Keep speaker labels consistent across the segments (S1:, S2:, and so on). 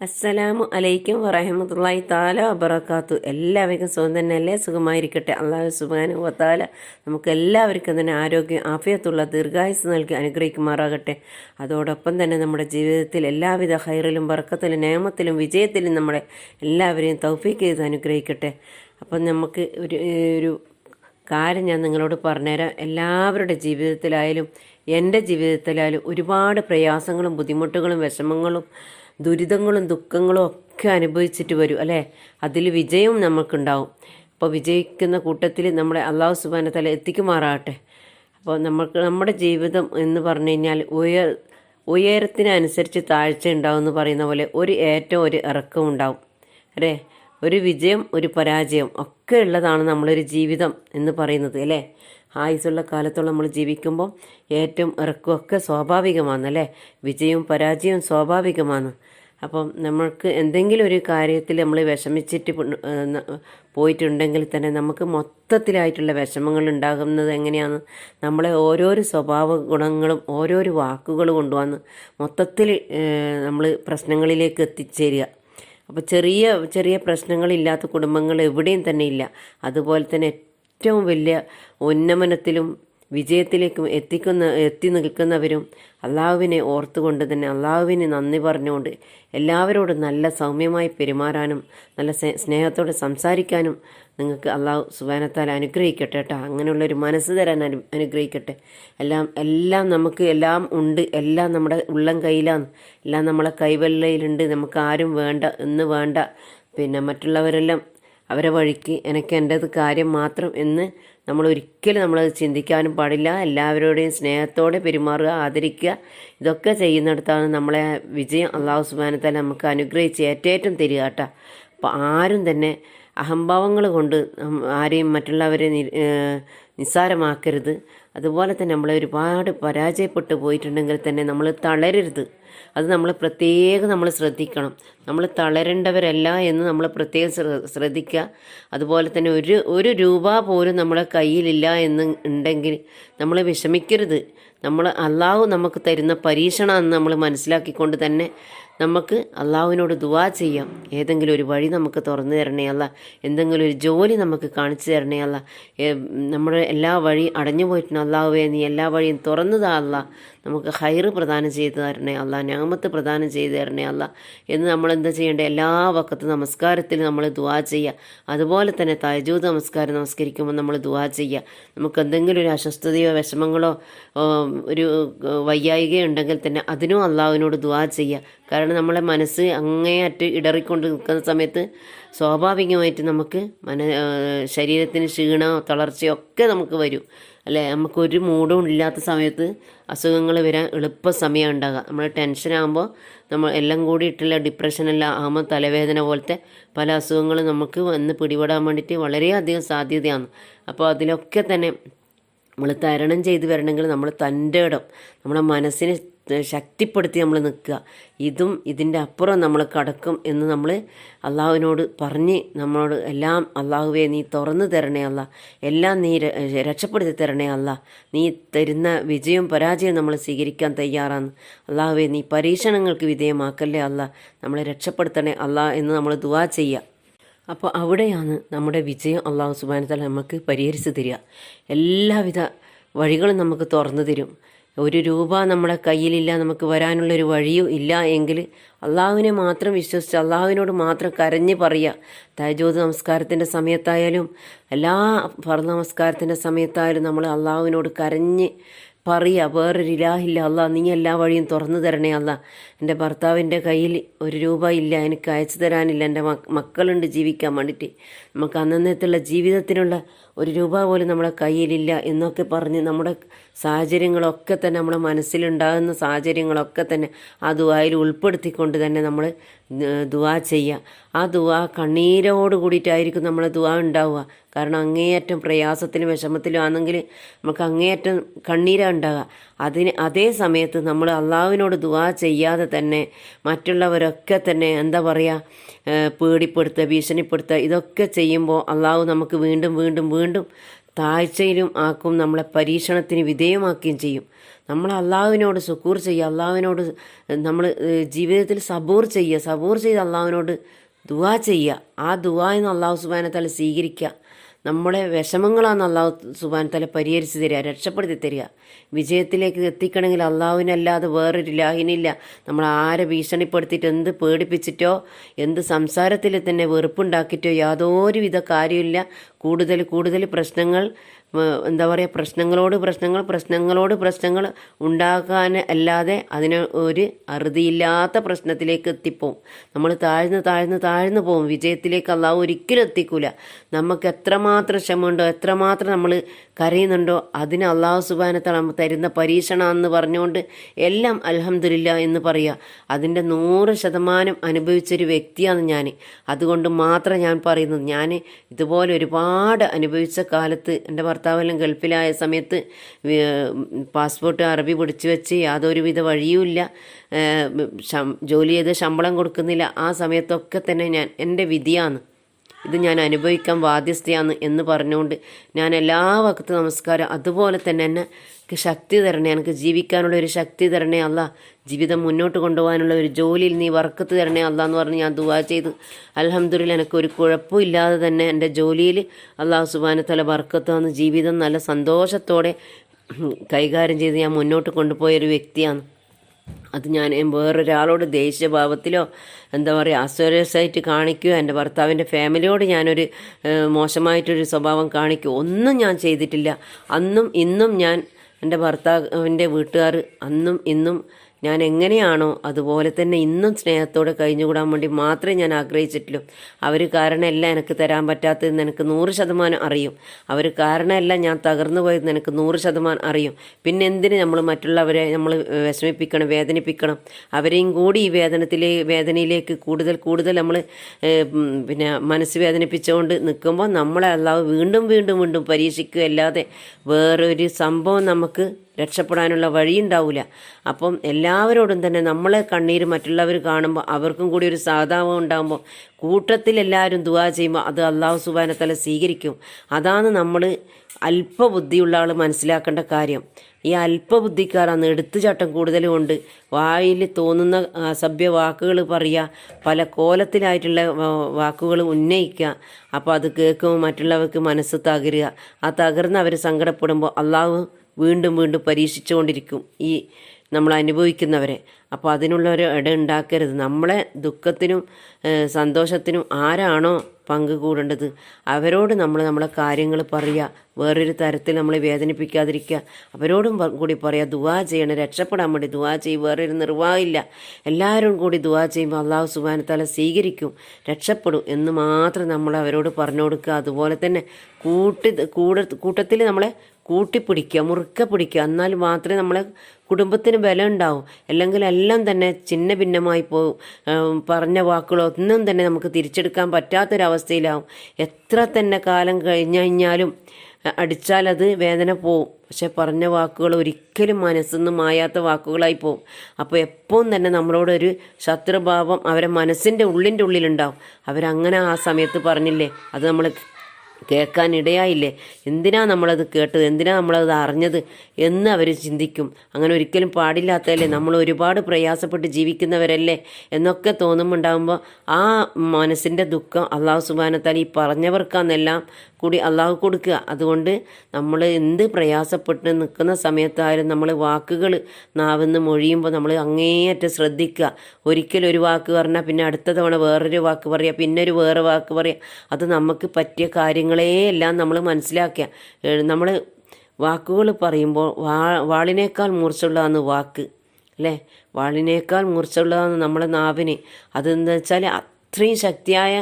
S1: അസ്സലാമു അലൈക്കും വറഹമുല്ലായി താല വബറക്കാത്തു എല്ലാവർക്കും സുഖം തന്നെയല്ലേ? സുഖമായിരിക്കട്ടെ. അള്ളാഹു സുബാനു വത്താല നമുക്ക് എല്ലാവർക്കും തന്നെ ആരോഗ്യം ആഫിയത്തുള്ള ദീർഘായുസ് നൽകി അനുഗ്രഹിക്കുമാറാകട്ടെ. അതോടൊപ്പം തന്നെ നമ്മുടെ ജീവിതത്തിൽ എല്ലാവിധ ഹൈറിലും ബർക്കത്തിലും നിയമത്തിലും വിജയത്തിലും നമ്മളെ എല്ലാവരെയും തൗഫീക്ക് ചെയ്ത് അനുഗ്രഹിക്കട്ടെ. അപ്പം നമുക്ക് ഒരു ഒരു കാര്യം ഞാൻ നിങ്ങളോട് പറഞ്ഞുതരാം. എല്ലാവരുടെ ജീവിതത്തിലായാലും എന്റെ ജീവിതത്തിലായാലും ഒരുപാട് പ്രയാസങ്ങളും ബുദ്ധിമുട്ടുകളും വിഷമങ്ങളും ദുരിതങ്ങളും ദുഃഖങ്ങളും ഒക്കെ അനുഭവിച്ചിട്ട് വരും അല്ലേ? അതിൽ വിജയവും നമുക്കുണ്ടാവും. അപ്പോൾ വിജയിക്കുന്ന കൂട്ടത്തിൽ നമ്മളെ അള്ളാഹു സുബാന തല എത്തിക്കുമാറാകട്ടെ. അപ്പോൾ നമുക്ക് നമ്മുടെ ജീവിതം എന്ന് പറഞ്ഞു കഴിഞ്ഞാൽ ഉയർ ഉയരത്തിനനുസരിച്ച് താഴ്ച ഉണ്ടാവും എന്ന് പറയുന്ന പോലെ ഒരു ഏറ്റവും ഒരു ഇറക്കവും ഉണ്ടാവും അല്ലേ? ഒരു വിജയം ഒരു പരാജയം ഒക്കെ ഉള്ളതാണ് നമ്മളൊരു ജീവിതം എന്ന് പറയുന്നത് അല്ലേ? ആയുസുള്ള കാലത്തോളം നമ്മൾ ജീവിക്കുമ്പോൾ ഏറ്റവും ഇറക്കുമൊക്കെ സ്വാഭാവികമാണ് അല്ലേ? വിജയവും പരാജയവും സ്വാഭാവികമാണ്. അപ്പം നമ്മൾക്ക് എന്തെങ്കിലും ഒരു കാര്യത്തിൽ നമ്മൾ വിഷമിച്ചിട്ട് പോയിട്ടുണ്ടെങ്കിൽ തന്നെ നമുക്ക് മൊത്തത്തിലായിട്ടുള്ള വിഷമങ്ങൾ ഉണ്ടാകുന്നത് എങ്ങനെയാണ് നമ്മളെ ഓരോരോ സ്വഭാവ ഗുണങ്ങളും ഓരോരോ വാക്കുകൾ കൊണ്ടുവന്ന് മൊത്തത്തിൽ നമ്മൾ പ്രശ്നങ്ങളിലേക്ക് എത്തിച്ചേരുക. അപ്പോൾ ചെറിയ ചെറിയ പ്രശ്നങ്ങളില്ലാത്ത കുടുംബങ്ങൾ എവിടെയും തന്നെ ഇല്ല. അതുപോലെ തന്നെ ഏറ്റവും വലിയ ഉന്നമനത്തിലും വിജയത്തിലേക്കും എത്തിക്കുന്ന എത്തി നിൽക്കുന്നവരും അള്ളാഹുവിനെ ഓർത്തുകൊണ്ട് തന്നെ അള്ളാഹുവിന് നന്ദി പറഞ്ഞുകൊണ്ട് എല്ലാവരോടും നല്ല സൗമ്യമായി പെരുമാറാനും നല്ല സ്നേഹത്തോടെ സംസാരിക്കാനും നിങ്ങൾക്ക് അള്ളാഹു സുബാനത്താൽ അനുഗ്രഹിക്കട്ടെ കേട്ടോ. അങ്ങനെയുള്ളൊരു മനസ്സ് തരാൻ അനു അനുഗ്രഹിക്കട്ടെ. എല്ലാം എല്ലാം നമുക്ക് എല്ലാം ഉണ്ട്. എല്ലാം നമ്മുടെ ഉള്ളം കയ്യിലാണ്. എല്ലാം നമ്മളെ കൈവെള്ളയിലുണ്ട്. നമുക്ക് ആരും വേണ്ട എന്ന് വേണ്ട. പിന്നെ മറ്റുള്ളവരെല്ലാം അവരെ വഴിക്ക് എനിക്ക് എന്റെത് കാര്യം മാത്രം എന്ന് നമ്മൾ ഒരിക്കലും നമ്മളത് ചിന്തിക്കാനും പാടില്ല. എല്ലാവരോടെയും സ്നേഹത്തോടെ പെരുമാറുക ആദരിക്കുക. ഇതൊക്കെ ചെയ്യുന്നിടത്താണ് നമ്മളെ വിജയം അള്ളാഹു സുബാനത്താൽ നമുക്ക് അനുഗ്രഹിച്ച് ഏറ്റേറ്റം തരിക കേട്ടോ. അപ്പോൾ ആരും തന്നെ അഹംഭാവങ്ങൾ കൊണ്ട് ആരെയും മറ്റുള്ളവരെ നിസ്സാരമാക്കരുത്. അതുപോലെ തന്നെ നമ്മൾ ഒരുപാട് പരാജയപ്പെട്ടു പോയിട്ടുണ്ടെങ്കിൽ തന്നെ നമ്മൾ തളരരുത്. അത് നമ്മൾ പ്രത്യേകം നമ്മൾ ശ്രദ്ധിക്കണം. നമ്മൾ തളരേണ്ടവരല്ല എന്ന് നമ്മൾ പ്രത്യേകം ശ്രദ്ധിക്കുക. അതുപോലെ തന്നെ ഒരു ഒരു രൂപ പോലും നമ്മളെ കയ്യിലില്ല എന്ന് ഉണ്ടെങ്കിൽ നമ്മൾ വിഷമിക്കരുത്. നമ്മൾ അള്ളാഹു നമുക്ക് തരുന്ന പരീക്ഷണം എന്ന് നമ്മൾ മനസ്സിലാക്കിക്കൊണ്ട് തന്നെ നമുക്ക് അള്ളാഹുവിനോട് ദുവാ ചെയ്യാം. ഏതെങ്കിലും ഒരു വഴി നമുക്ക് തുറന്നു തരണേ അല്ല എന്തെങ്കിലും ഒരു ജോലി നമുക്ക് കാണിച്ചു തരണേ അല്ല നമ്മുടെ എല്ലാ വഴി അടഞ്ഞു പോയിട്ടുണ്ട് അള്ളാഹുവേ നീ എല്ലാ വഴിയും തുറന്നതാ അല്ല നമുക്ക് ഹൈറ് പ്രദാനം ചെയ്തു തരണേ അല്ല ഞാമത്ത് പ്രദാനം ചെയ്തു തരണേ അല്ല എന്ന് നമ്മൾ എന്താ ചെയ്യേണ്ടത് എല്ലാ വക്കത്ത് നമസ്കാരത്തിൽ നമ്മൾ ദുവാ ചെയ്യുക. അതുപോലെ തന്നെ തയജൂത് നമസ്കാരം നമസ്കരിക്കുമ്പോൾ നമ്മൾ ദുവാ ചെയ്യുക. നമുക്ക് എന്തെങ്കിലും ഒരു അസ്വസ്ഥതയോ വിഷമങ്ങളോ ഒരു വയ്യായികയോ ഉണ്ടെങ്കിൽ തന്നെ അതിനും അള്ളാഹുവിനോട് ദുവാ ചെയ്യുക. കാരണം നമ്മളെ മനസ്സ് അങ്ങേയറ്റ് ഇടറിക്കൊണ്ട് നിൽക്കുന്ന സമയത്ത് സ്വാഭാവികമായിട്ട് നമുക്ക് മന ശരീരത്തിന് ക്ഷീണമോ തളർച്ചയോ ഒക്കെ നമുക്ക് വരും. അല്ലേ? നമുക്കൊരു മൂഡും ഇല്ലാത്ത സമയത്ത് അസുഖങ്ങൾ വരാൻ എളുപ്പ സമയം ഉണ്ടാകുക നമ്മൾ ടെൻഷനാകുമ്പോൾ നമ്മൾ എല്ലാം കൂടി കൂടിയിട്ടുള്ള ഡിപ്രഷനെല്ലാം ആകുമ്പോൾ തലവേദന പോലത്തെ പല അസുഖങ്ങളും നമുക്ക് വന്ന് പിടിപെടാൻ വേണ്ടിയിട്ട് വളരെയധികം സാധ്യതയാണ്. അപ്പോൾ അതിലൊക്കെ തന്നെ നമ്മൾ തരണം ചെയ്ത് വരണമെങ്കിൽ നമ്മൾ തന്റെ ഇടം നമ്മുടെ മനസ്സിനെ ശക്തിപ്പെടുത്തി നമ്മൾ നിൽക്കുക ഇതും ഇതിന്റെ അപ്പുറം നമ്മൾ കടക്കും എന്ന് നമ്മൾ അള്ളാഹുവിനോട് പറഞ്ഞ് നമ്മളോട് എല്ലാം അള്ളാഹുവെ നീ തുറന്നു തരണേ അല്ല. എല്ലാം നീ രക്ഷപ്പെടുത്തി തരണേ അല്ല. നീ തരുന്ന വിജയവും പരാജയവും നമ്മൾ സ്വീകരിക്കാൻ തയ്യാറാണ്. അള്ളാഹുവെ നീ പരീക്ഷണങ്ങൾക്ക് വിധേയമാക്കല്ലേ അല്ല. നമ്മളെ രക്ഷപ്പെടുത്തണേ അല്ല എന്ന് നമ്മൾ ദുവാ ചെയ്യുക അപ്പോൾ അവിടെയാണ് നമ്മുടെ വിജയം അള്ളാഹു സുബാനത്തല നമുക്ക് പരിഹരിച്ച് തരിക. എല്ലാവിധ വഴികളും നമുക്ക് തുറന്നു തരും. ഒരു രൂപ നമ്മുടെ കയ്യിലില്ല നമുക്ക് വരാനുള്ളൊരു വഴിയും ഇല്ല എങ്കിൽ അള്ളാഹുവിനെ മാത്രം വിശ്വസിച്ച് അള്ളാഹുവിനോട് മാത്രം കരഞ്ഞ് പറയുക. തയജോത് നമസ്കാരത്തിന്റെ സമയത്തായാലും എല്ലാ ഭർണ നമസ്കാരത്തിന്റെ സമയത്തായാലും നമ്മൾ അള്ളാഹുവിനോട് കരഞ്ഞ് പറയുക. വേറൊരു ഇലാഹില്ല അല്ല നീ എല്ലാ വഴിയും തുറന്നു തരണേ അല്ല എന്റെ ഭർത്താവിന്റെ കയ്യിൽ ഒരു രൂപ ഇല്ല എനിക്ക് അയച്ചു തരാനില്ല. എന്റെ മക്കളുണ്ട് ജീവിക്കാൻ വേണ്ടിയിട്ട്. നമുക്ക് അന്നന്നത്തുള്ള ജീവിതത്തിനുള്ള ഒരു രൂപ പോലും നമ്മുടെ കയ്യിലില്ല എന്നൊക്കെ പറഞ്ഞ് നമ്മുടെ സാഹചര്യങ്ങളൊക്കെ തന്നെ നമ്മുടെ മനസ്സിലുണ്ടാകുന്ന സാഹചര്യങ്ങളൊക്കെ തന്നെ ആ ദുവായിൽ ഉൾപ്പെടുത്തിക്കൊണ്ട് തന്നെ നമ്മൾ ദുവാ ചെയ്യുക. ആ ദുവാ കണ്ണീരോട് കൂടിയിട്ടായിരിക്കും നമ്മൾ ദുവാ ഉണ്ടാവുക. കാരണം അങ്ങേയറ്റം പ്രയാസത്തിലും വിഷമത്തിലും ആണെങ്കിൽ നമുക്ക് അങ്ങേയറ്റം കണ്ണീരാണ് ഉണ്ടാകുക അതിന് അതേ സമയത്ത് നമ്മൾ അള്ളാവിനോട് ദുവാ ചെയ്യാതെ തന്നെ മറ്റുള്ളവരൊക്കെ തന്നെ എന്താ പറയുക പേടിപ്പെടുത്തുക ഭീഷണിപ്പെടുത്തുക ഇതൊക്കെ ചെയ്യുമ്പോൾ അള്ളാഹു നമുക്ക് വീണ്ടും വീണ്ടും വീണ്ടും താഴ്ചയിലും ആക്കും നമ്മളെ പരീക്ഷണത്തിന് വിധേയമാക്കുകയും ചെയ്യും. നമ്മൾ അള്ളാഹുവിനോട് സുക്കൂർ ചെയ്യുക അള്ളാഹുവിനോട് നമ്മൾ ജീവിതത്തിൽ സബൂർ ചെയ്യുക സബൂർ ചെയ്ത് അള്ളാഹുവിനോട് ദുവാ ചെയ്യുക. ആ ദുവാ എന്ന് അള്ളാഹു സുബാനത്താൽ സ്വീകരിക്കുക. നമ്മുടെ വിഷമങ്ങളാണ് അള്ളാഹു സുബാൻ തല പരിഹരിച്ച് തരിക രക്ഷപ്പെടുത്തി തരിക. വിജയത്തിലേക്ക് എത്തിക്കണമെങ്കിൽ അള്ളാഹുവിനല്ലാതെ വേറൊരു ലാഹിനില്ല നമ്മൾ ആരെ ഭീഷണിപ്പെടുത്തിയിട്ട് എന്ത് പേടിപ്പിച്ചിട്ടോ എന്ത് സംസാരത്തിൽ തന്നെ വെറുപ്പുണ്ടാക്കിയിട്ടോ യാതൊരുവിധ കാര്യമില്ല കൂടുതൽ കൂടുതൽ പ്രശ്നങ്ങൾ എന്താ പറയുക പ്രശ്നങ്ങളോട് പ്രശ്നങ്ങൾ പ്രശ്നങ്ങളോട് പ്രശ്നങ്ങൾ ഉണ്ടാക്കാൻ അല്ലാതെ അതിന് ഒരു അറുതിയില്ലാത്ത പ്രശ്നത്തിലേക്ക് എത്തിപ്പോവും. നമ്മൾ താഴ്ന്ന് താഴ്ന്ന് താഴ്ന്നു പോവും. വിജയത്തിലേക്ക് അള്ളാഹു ഒരിക്കലും എത്തിക്കൂല. നമുക്ക് എത്രമാത്രം ക്ഷമയുണ്ടോ എത്രമാത്രം നമ്മൾ കരയുന്നുണ്ടോ അതിന് അള്ളാഹു സുബാനത്താണ് നമ്മൾ തരുന്ന പരീക്ഷണമെന്ന് പറഞ്ഞുകൊണ്ട് എല്ലാം അലഹമില്ല എന്ന് പറയുക അതിന്റെ നൂറ് ശതമാനം അനുഭവിച്ചൊരു വ്യക്തിയാണ് ഞാൻ. അതുകൊണ്ട് മാത്രം ഞാൻ പറയുന്നത്. ഞാൻ ഇതുപോലെ ഒരുപാട് അനുഭവിച്ച കാലത്ത് എന്റെ ഭർത്താവെല്ലാം ഗൾഫിലായ സമയത്ത് പാസ്പോർട്ട് അറബി പിടിച്ചു വെച്ച് യാതൊരുവിധ വഴിയുമില്ല. ജോലി ചെയ്ത് ശമ്പളം കൊടുക്കുന്നില്ല. ആ സമയത്തൊക്കെ തന്നെ ഞാൻ എന്റെ വിധിയാണ്. ഇത് ഞാൻ അനുഭവിക്കാൻ ബാധ്യസ്ഥയാണ് എന്ന് പറഞ്ഞുകൊണ്ട് ഞാൻ എല്ലാ വക്കത്ത് നമസ്കാരം. അതുപോലെ തന്നെ എന്നെ എനിക്ക് ശക്തി തരണേ എനിക്ക് ജീവിക്കാനുള്ള ഒരു ശക്തി തരണേ അല്ല. ജീവിതം മുന്നോട്ട് കൊണ്ടുപോകാനുള്ള ഒരു ജോലിയിൽ നീ വർക്കത്ത് തരണേ അല്ല എന്ന് പറഞ്ഞ് ഞാൻ ദുവാ ചെയ്തു. അലഹമ്മദില്ല എനിക്ക് ഒരു കുഴപ്പമില്ലാതെ തന്നെ എന്റെ ജോലിയിൽ അള്ളാഹു സുബാനത്തല വർക്കത്ത് വന്ന് ജീവിതം നല്ല സന്തോഷത്തോടെ കൈകാര്യം ചെയ്ത് ഞാൻ മുന്നോട്ട് കൊണ്ടുപോയൊരു വ്യക്തിയാണ്. അത് ഞാൻ വേറൊരാളോട് ദേഷ്യഭാവത്തിലോ എന്താ പറയുക അസ്വരസായിട്ട് കാണിക്കുകയോ എന്റെ ഭർത്താവിന്റെ ഫാമിലിയോട് ഞാനൊരു മോശമായിട്ടൊരു സ്വഭാവം കാണിക്കുകയോ ഒന്നും ഞാൻ ചെയ്തിട്ടില്ല. അന്നും ഇന്നും ഞാൻ എന്റെ ഭർത്താവിന്റെ വീട്ടുകാർ അന്നും ഇന്നും ഞാൻ എങ്ങനെയാണോ അതുപോലെ തന്നെ ഇന്നും സ്നേഹത്തോടെ കഴിഞ്ഞുകൂടാൻ വേണ്ടി മാത്രമേ ഞാൻ ആഗ്രഹിച്ചിട്ടുള്ളൂ. അവർ കാരണമല്ല എനിക്ക് തരാൻ പറ്റാത്തതെന്ന് എനിക്ക് നൂറ് ശതമാനം അറിയും. അവർ കാരണമല്ല ഞാൻ തകർന്നു പോയതെന്ന് എനിക്ക് നൂറ് ശതമാനം അറിയും. പിന്നെ എന്തിന് നമ്മൾ മറ്റുള്ളവരെ നമ്മൾ വിഷമിപ്പിക്കണം വേദനിപ്പിക്കണം? അവരെയും കൂടി ഈ വേദനത്തിലെ വേദനയിലേക്ക് കൂടുതൽ കൂടുതൽ നമ്മൾ പിന്നെ മനസ്സ് വേദനിപ്പിച്ചുകൊണ്ട് നിൽക്കുമ്പോൾ നമ്മളെ അല്ലാതെ വീണ്ടും വീണ്ടും വീണ്ടും പരീക്ഷിക്കുകയല്ലാതെ വേറൊരു സംഭവം നമുക്ക് രക്ഷപ്പെടാനുള്ള വഴിയുണ്ടാവില്ല അപ്പം എല്ലാവരോടും തന്നെ നമ്മളെ കണ്ണീര് മറ്റുള്ളവർ കാണുമ്പോൾ അവർക്കും കൂടി ഒരു സാധാവം ഉണ്ടാകുമ്പോൾ കൂട്ടത്തിൽ എല്ലാവരും ദുവാ ചെയ്യുമ്പോൾ അത് അള്ളാഹു സുബാനത്തല സ്വീകരിക്കും. അതാണ് നമ്മൾ അല്പബുദ്ധിയുള്ള ആൾ മനസ്സിലാക്കേണ്ട കാര്യം. ഈ അല്പബുദ്ധിക്കാരാണ് എടുത്തുചാട്ടം കൂടുതലും ഉണ്ട് വായിൽ തോന്നുന്ന അസഭ്യ വാക്കുകൾ പറയുക പല കോലത്തിലായിട്ടുള്ള വാക്കുകൾ ഉന്നയിക്കുക അപ്പോൾ അത് കേൾക്കുമ്പോൾ മറ്റുള്ളവർക്ക് മനസ്സ് തകരുക. ആ തകർന്ന് അവർ സങ്കടപ്പെടുമ്പോൾ അള്ളാഹു വീണ്ടും വീണ്ടും പരീക്ഷിച്ചുകൊണ്ടിരിക്കും ഈ നമ്മൾ അനുഭവിക്കുന്നവരെ. അപ്പോൾ അതിനുള്ള ഒരു ഇട ഉണ്ടാക്കരുത്. നമ്മളെ ദുഃഖത്തിനും സന്തോഷത്തിനും ആരാണോ പങ്ക് കൂടേണ്ടത്? അവരോട് നമ്മൾ നമ്മളെ കാര്യങ്ങൾ പറയുക. വേറൊരു തരത്തിൽ നമ്മളെ വേദനിപ്പിക്കാതിരിക്കുക. അവരോടും കൂടി പറയുക. ദുവാ ചെയ്യണം. രക്ഷപ്പെടാൻ വേണ്ടി ദുവാ ചെയ്യും. വേറൊരു നിർവാഹമില്ല. എല്ലാവരും കൂടി ദുവാ ചെയ്യുമ്പോൾ അള്ളാഹു സുബാനത്താല സ്വീകരിക്കും. രക്ഷപ്പെടും എന്ന് മാത്രം നമ്മൾ അവരോട് പറഞ്ഞു കൊടുക്കുക. അതുപോലെ തന്നെ കൂട്ടി കൂട കൂട്ടത്തിൽ നമ്മളെ കൂട്ടിപ്പിടിക്കുക മുറുക്കെ പിടിക്കുക. എന്നാൽ മാത്രമേ നമ്മളെ കുടുംബത്തിന് ബലം ഉണ്ടാവും അല്ലെങ്കിൽ എല്ലാം തന്നെ ചിന്ന ഭിന്നമായി ഏം, പറഞ്ഞ വാക്കുകളൊന്നും തന്നെ നമുക്ക് തിരിച്ചെടുക്കാൻ പറ്റാത്തൊരവസ്ഥയിലാവും. എത്ര തന്നെ കാലം കഴിഞ്ഞു കഴിഞ്ഞാലും അ- അടിച്ചാൽ അത് വേദന പോവും. പക്ഷെ പറഞ്ഞ വാക്കുകൾ ഒരിക്കലും മനസ്സൊന്നും മായാത്ത വാക്കുകളായി പോവും. അപ്പോൾ എപ്പോഴും തന്നെ നമ്മളോടൊരു ശത്രുഭാവം അവരെ മനസ്സിന്റെ ഉള്ളിന്റെ ഉള്ളിലുണ്ടാവും. അവരങ്ങനെ ആ സമയത്ത് പറഞ്ഞില്ലേ അത് നമ്മൾ കേൾക്കാൻ ഇടയായില്ലേ? എന്തിനാ നമ്മളത് കേട്ടത്? എന്തിനാ നമ്മളത് അറിഞ്ഞത്? എന്ന് അവർ ചിന്തിക്കും. അങ്ങനെ ഒരിക്കലും പാടില്ലാത്തതല്ലേ? നമ്മൾ ഒരുപാട് പ്രയാസപ്പെട്ട് ജീവിക്കുന്നവരല്ലേ? എന്നൊക്കെ തോന്നുമുണ്ടാകുമ്പോൾ ആ മനസ്സിന്റെ ദുഃഖം അള്ളാഹു സുബാനത്താൽ ഈ പറഞ്ഞവർക്കാന്നെല്ലാം കൂടി അള്ളാഹു കൊടുക്കുക. അതുകൊണ്ട് നമ്മൾ എന്ത് പ്രയാസപ്പെട്ട് നിൽക്കുന്ന സമയത്തായാലും നമ്മൾ വാക്കുകൾ നാവെന്ന് മൊഴിയുമ്പോൾ നമ്മൾ അങ്ങേയറ്റം ശ്രദ്ധിക്കുക. ഒരിക്കലും ഒരു വാക്ക് പറഞ്ഞാൽ പിന്നെ അടുത്ത തവണ വേറൊരു വാക്ക് പറയുക പിന്നെ ഒരു വേറെ വാക്ക് പറയുക അത് നമുക്ക് പറ്റിയ കാര്യങ്ങളേ എല്ലാം നമ്മൾ മനസ്സിലാക്കുക. നമ്മൾ വാക്കുകൾ പറയുമ്പോൾ വാ വാളിനേക്കാൾ മൂർച്ചയുള്ളതാണ് വാക്ക് അല്ലേ? വാളിനേക്കാൾ മൂർച്ചയുള്ളതാണ് നമ്മുടെ നാവിന്. അതെന്താ വെച്ചാൽ അത്രയും ശക്തിയായ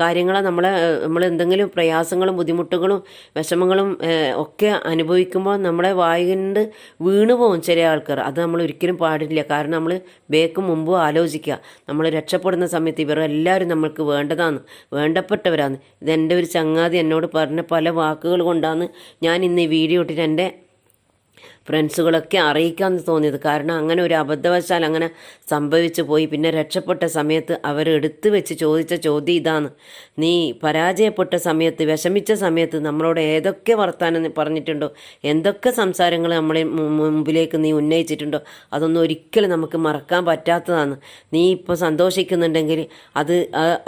S1: കാര്യങ്ങളെ നമ്മളെ നമ്മൾ എന്തെങ്കിലും പ്രയാസങ്ങളും ബുദ്ധിമുട്ടുകളും വിഷമങ്ങളും ഒക്കെ അനുഭവിക്കുമ്പോൾ നമ്മളെ വായുകൊണ്ട് വീണു പോകും ചില ആൾക്കാർ. അത് നമ്മൾ ഒരിക്കലും പാടില്ല. കാരണം നമ്മൾ ബേക്കും മുമ്പും ആലോചിക്കുക. നമ്മൾ രക്ഷപ്പെടുന്ന സമയത്ത് ഇവരെല്ലാവരും നമ്മൾക്ക് വേണ്ടതാണ്. വേണ്ടപ്പെട്ടവരാണ്. ഇതെന്റെ ഒരു ചങ്ങാതി എന്നോട് പറഞ്ഞ പല വാക്കുകൾ കൊണ്ടാണ് ഞാൻ ഇന്ന് ഈ വീഡിയോ ഇട്ടിട്ട് എന്റെ ഫ്രണ്ട്സുകളൊക്കെ അറിയിക്കാമെന്ന് തോന്നിയത്. കാരണം അങ്ങനെ ഒരു അബദ്ധവശാൽ അങ്ങനെ സംഭവിച്ചു പോയി. പിന്നെ രക്ഷപ്പെട്ട സമയത്ത് അവർ എടുത്തു വെച്ച് ചോദിച്ച ചോദ്യം ഇതാണ്. നീ പരാജയപ്പെട്ട സമയത്ത് വിഷമിച്ച സമയത്ത് നമ്മളോട് ഏതൊക്കെ വർത്താനം പറഞ്ഞിട്ടുണ്ടോ? എന്തൊക്കെ സംസാരങ്ങൾ നമ്മളെ മുമ്പിലേക്ക് നീ ഉന്നയിച്ചിട്ടുണ്ടോ? അതൊന്നും ഒരിക്കലും നമുക്ക് മറക്കാൻ പറ്റാത്തതാണ്. നീ ഇപ്പോൾ സന്തോഷിക്കുന്നുണ്ടെങ്കിൽ അത്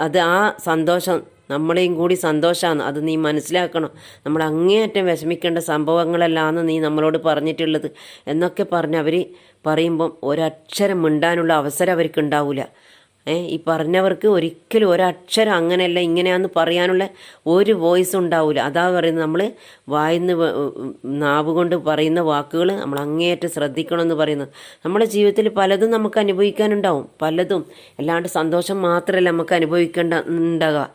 S1: അത് ആ സന്തോഷം നമ്മളെയും കൂടി സന്തോഷമാണ് അത് നീ മനസ്സിലാക്കണം. നമ്മൾ അങ്ങേയറ്റം വിഷമിക്കേണ്ട സംഭവങ്ങളല്ലാന്ന് നീ നമ്മളോട് പറഞ്ഞിട്ടുള്ളത്. എന്നൊക്കെ പറഞ്ഞ് അവർ പറയുമ്പം ഒരക്ഷരം മിണ്ടാനുള്ള അവസരം അവർക്ക് ഉണ്ടാവില്ല ഏ ഈ പറഞ്ഞവർക്ക് ഒരിക്കലും ഒരക്ഷരം അങ്ങനെയല്ല ഇങ്ങനെയാന്ന് പറയാനുള്ള ഒരു വോയിസ് ഉണ്ടാവില്ല അതാ പറയുന്നത് നമ്മൾ വായിന്ന് നാവ് കൊണ്ട് പറയുന്ന വാക്കുകൾ നമ്മൾ അങ്ങേയറ്റം ശ്രദ്ധിക്കണമെന്ന് പറയുന്നത്. നമ്മുടെ ജീവിതത്തിൽ പലതും നമുക്ക് അനുഭവിക്കാനുണ്ടാവും. പലതും. അല്ലാണ്ട് സന്തോഷം മാത്രമല്ല നമുക്ക് അനുഭവിക്കേണ്ട ഉണ്ടാകുക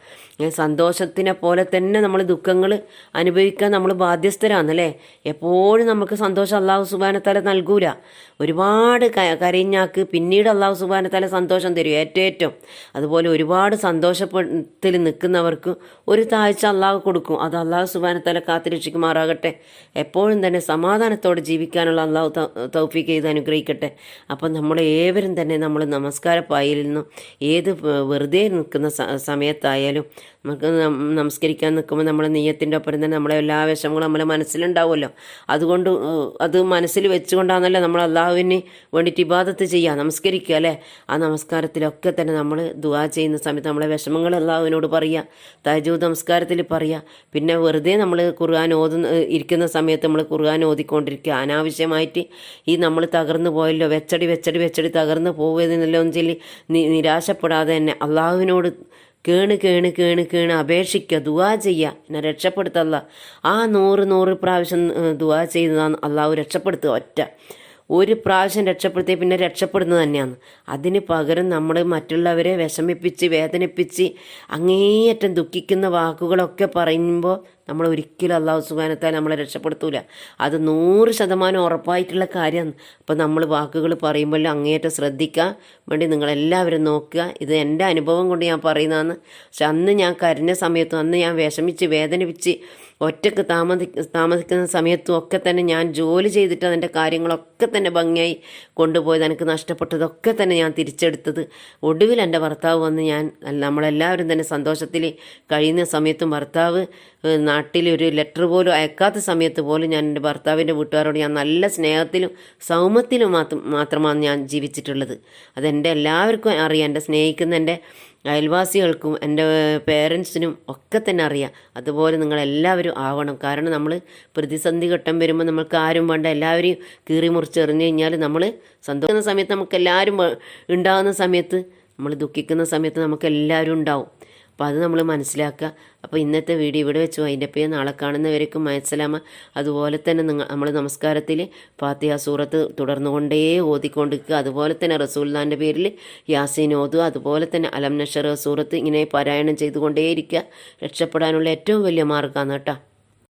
S1: സന്തോഷത്തിനെ പോലെ തന്നെ നമ്മൾ ദുഃഖങ്ങൾ അനുഭവിക്കാൻ നമ്മൾ ബാധ്യസ്ഥരാണല്ലേ? എപ്പോഴും നമുക്ക് സന്തോഷം അള്ളാഹു സുബാനത്തല നൽകൂല. ഒരുപാട് ക- കരഞ്ഞാക്ക് പിന്നീട് അള്ളാഹു സുബാനത്തല സന്തോഷം തരും ഏറ്റവും. ഏറ്റവും അതുപോലെ ഒരുപാട് സന്തോഷത്തിൽ നിൽക്കുന്നവർക്ക് ഒരു താഴ്ച അള്ളാഹു കൊടുക്കും. അത് അള്ളാഹു സുബാനത്താല കാത്തിരക്ഷിക്കുമാറാകട്ടെ എപ്പോഴും തന്നെ സമാധാനത്തോടെ ജീവിക്കാനുള്ള അള്ളാഹു തൗഫീക്ക് ചെയ്ത് അനുഗ്രഹിക്കട്ടെ. അപ്പം നമ്മളെ ഏവരും തന്നെ നമ്മൾ നമസ്കാര പായയിൽ നിന്നും ഏത് വെറുതെ നിൽക്കുന്ന സമയത്തായാലും നമുക്ക് നമസ്കരിക്കാൻ നിൽക്കുമ്പോൾ നമ്മളെ നെയ്യത്തിന്റെ ഒപ്പം തന്നെ നമ്മളെ എല്ലാ വിഷമങ്ങളും നമ്മളെ മനസ്സിലുണ്ടാവുമല്ലോ. അതുകൊണ്ട് അത് മനസ്സിൽ വെച്ചുകൊണ്ടാണല്ലോ നമ്മൾ അള്ളാഹുവിന് വേണ്ടിയിട്ട് ഇബാദത്ത് ചെയ്യുക നമസ്കരിക്കുക അല്ലേ? ആ നമസ്കാരത്തിലൊക്കെ തന്നെ നമ്മൾ ദുവാ ചെയ്യുന്ന സമയത്ത് നമ്മളെ വിഷമങ്ങൾ അള്ളാഹുവിനോട് പറയുക തജൂദ് നമസ്കാരത്തിൽ പറയുക. പിന്നെ വെറുതെ നമ്മൾ ഖുർആൻ ഓതുന്ന ഇരിക്കുന്ന സമയത്ത് നമ്മൾ ഖുർആൻ ഓതിക്കൊണ്ടിരിക്കുക. അനാവശ്യമായിട്ട് ഈ നമ്മൾ തകർന്നു പോയല്ലോ വെച്ചടി വെച്ചടി വെച്ചടി തകർന്നു പോകുന്നല്ലോ എന്ന് ചൊല്ലി നിരാശപ്പെടാതെ തന്നെ അള്ളാഹുവിനോട് കേണ് കേണ് കേണ് കേണ് അപേക്ഷിക്കുക ദുവാ ചെയ്യുക എന്നെ രക്ഷപ്പെടുത്തല്ല. ആ നൂറ് നൂറ് പ്രാവശ്യം ദുവാ ചെയ്തതാണ് അള്ളാഹു രക്ഷപ്പെടുത്തുക ഒറ്റ. ഒരു പ്രാവശ്യം രക്ഷപ്പെടുത്തി പിന്നെ രക്ഷപ്പെടുന്നത് തന്നെയാണ്. അതിന് പകരം നമ്മൾ മറ്റുള്ളവരെ വിഷമിപ്പിച്ച് വേദനിപ്പിച്ച് അങ്ങേയറ്റം ദുഃഖിക്കുന്ന വാക്കുകളൊക്കെ പറയുമ്പോൾ നമ്മൾ ഒരിക്കലും അള്ളാഹു സുബാനത്താൽ നമ്മളെ രക്ഷപ്പെടുത്തൂല. അത് നൂറ് ശതമാനം ഉറപ്പായിട്ടുള്ള കാര്യമാണ്. അപ്പോൾ നമ്മൾ വാക്കുകൾ പറയുമ്പോൾ അങ്ങേയറ്റം ശ്രദ്ധിക്കാൻ വേണ്ടി നിങ്ങളെല്ലാവരും നോക്കുക. ഇത് എന്റെ അനുഭവം കൊണ്ട് ഞാൻ പറയുന്നതാണ്. പക്ഷെ അന്ന് ഞാൻ കരഞ്ഞ സമയത്തും അന്ന് ഞാൻ വിഷമിച്ച് വേദനിപ്പിച്ച് ഒറ്റയ്ക്ക് താമസി താമസിക്കുന്ന സമയത്തും ഒക്കെ തന്നെ ഞാൻ ജോലി ചെയ്തിട്ട് അതിന്റെ കാര്യങ്ങളൊക്കെ തന്നെ ഭംഗിയായി കൊണ്ടുപോയത് എനിക്ക് നഷ്ടപ്പെട്ടതൊക്കെ തന്നെ ഞാൻ തിരിച്ചെടുത്തത്. ഒടുവിൽ എന്റെ ഭർത്താവ് വന്ന് ഞാൻ നമ്മളെല്ലാവരും തന്നെ സന്തോഷത്തിൽ കഴിയുന്ന സമയത്തും ഭർത്താവ് നാട്ടിൽ ഒരു ലെറ്റർ പോലും അയക്കാത്ത സമയത്ത് പോലും ഞാൻ എന്റെ ഭർത്താവിന്റെ വീട്ടുകാരോട് ഞാൻ നല്ല സ്നേഹത്തിലും സൗമ്യത്തിലും മാത്രം മാത്രമാണ് ഞാൻ ജീവിച്ചിട്ടുള്ളത്. അതെന്റെ എല്ലാവർക്കും അറിയാം. എന്റെ സ്നേഹിക്കുന്ന എന്റെ അയൽവാസികൾക്കും എന്റെ പേരൻസിനും ഒക്കെ തന്നെ അറിയാം. അതുപോലെ നിങ്ങളെല്ലാവരും ആവണം. കാരണം നമ്മൾ പ്രതിസന്ധി ഘട്ടം വരുമ്പോൾ നമ്മൾക്ക് ആരും വേണ്ട. എല്ലാവരെയും കീറി മുറിച്ചെറിഞ്ഞു കഴിഞ്ഞാൽ നമ്മൾ സന്തോഷിക്കുന്ന സമയത്ത് നമുക്ക് എല്ലാവരും ഉണ്ടാകുന്ന സമയത്ത് നമ്മൾ ദുഃഖിക്കുന്ന സമയത്ത് നമുക്ക് എല്ലാവരും ഉണ്ടാവും. അപ്പോൾ അത് നമ്മൾ മനസ്സിലാക്കുക. അപ്പോൾ ഇന്നത്തെ വീഡിയോ ഇവിടെ വെച്ചു. അതിന്റെ പേര് നാളെ കാണുന്നവരേക്കും മനസ്സിലാമ അതുപോലെ തന്നെ നിങ്ങൾ നമ്മൾ നമസ്കാരത്തിൽ ഫാത്തിഹ സൂറത്ത് തുടർന്നുകൊണ്ടേ ഓതിക്കൊണ്ടിരിക്കുക. അതുപോലെ തന്നെ റസൂൽദാന്റെ പേരിൽ യാസീൻ ഓതുക. അതുപോലെ തന്നെ അലം നഷർ സൂറത്ത് ഇങ്ങനെ പാരായണം ചെയ്തുകൊണ്ടേയിരിക്കുക. രക്ഷപ്പെടാനുള്ള ഏറ്റവും വലിയ മാർഗമാണ് കേട്ടോ.